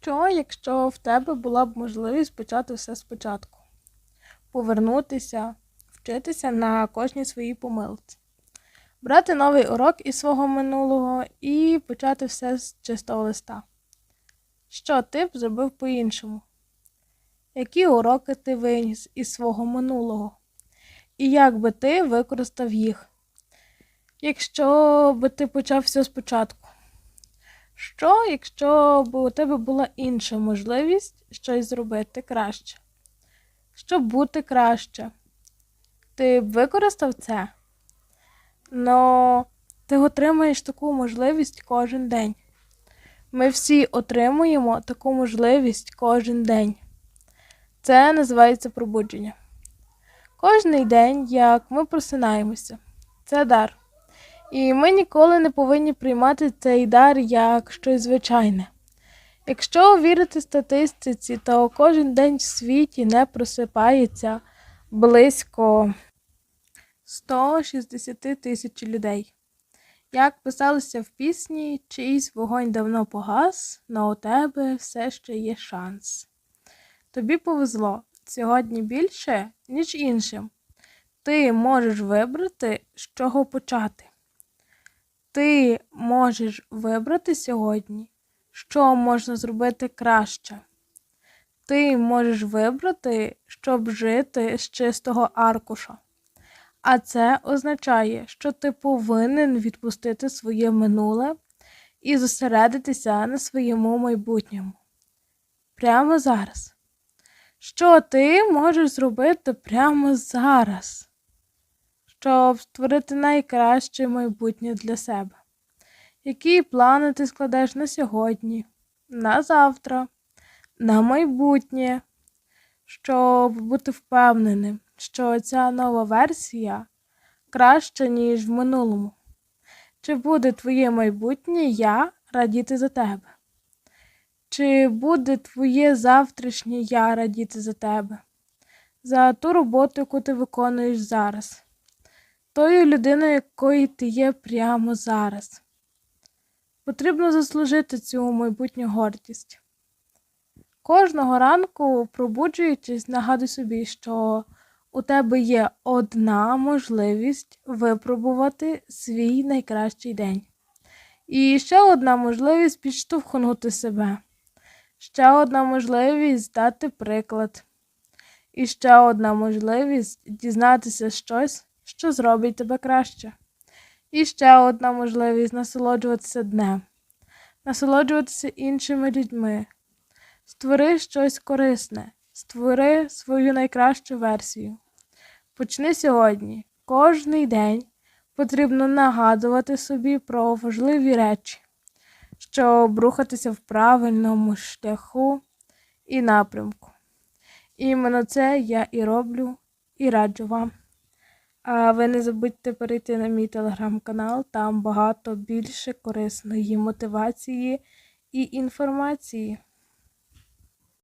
Що, якщо в тебе була б можливість почати все спочатку? Повернутися, вчитися на кожній своїй помилці, брати новий урок із свого минулого і почати все з чистого листа. Що ти б зробив по-іншому? Які уроки ти виніс із свого минулого? І як би ти використав їх? Якщо би ти почав все спочатку? Що, якщо б у тебе була інша можливість щось зробити краще? Щоб бути краще, ти б використав це? Но ти отримаєш таку можливість кожен день. Ми всі отримуємо таку можливість кожен день. Це називається пробудження. Кожний день, як ми просинаємося, це дар. І ми ніколи не повинні приймати цей дар як щось звичайне. Якщо вірити статистиці, то кожен день в світі не просипається близько 160 тисяч людей. Як писалося в пісні, чийсь вогонь давно погас, но у тебе все ще є шанс. Тобі повезло сьогодні більше, ніж іншим. Ти можеш вибрати, з чого почати. Ти можеш вибрати сьогодні, що можна зробити краще. Ти можеш вибрати, щоб жити з чистого аркуша. А це означає, що ти повинен відпустити своє минуле і зосередитися на своєму майбутньому. Прямо зараз. Що ти можеш зробити прямо зараз, щоб створити найкраще майбутнє для себе? Які плани ти складеш на сьогодні, на завтра, на майбутнє, щоб бути впевненим, що ця нова версія краща, ніж в минулому? Чи буде твоє майбутнє я радіти за тебе? Чи буде твоє завтрашнє я радіти за тебе, за ту роботу, яку ти виконуєш зараз, тою людиною, якою ти є прямо зараз? Потрібно заслужити цю майбутню гордість. Кожного ранку, пробуджуючись, нагадуй собі, що у тебе є одна можливість випробувати свій найкращий день. І ще одна можливість підштовхнути себе. Ще одна можливість дати приклад. І ще одна можливість дізнатися щось, що зробить тебе краще. І ще одна можливість насолоджуватися днем, насолоджуватися іншими людьми. Створи щось корисне, створи свою найкращу версію. Почни сьогодні. Кожний день потрібно нагадувати собі про важливі речі щоб рухатися в правильному шляху і напрямку. Іменно це я і роблю, і раджу вам. А ви не забудьте перейти на мій телеграм-канал, там багато більше корисної мотивації і інформації.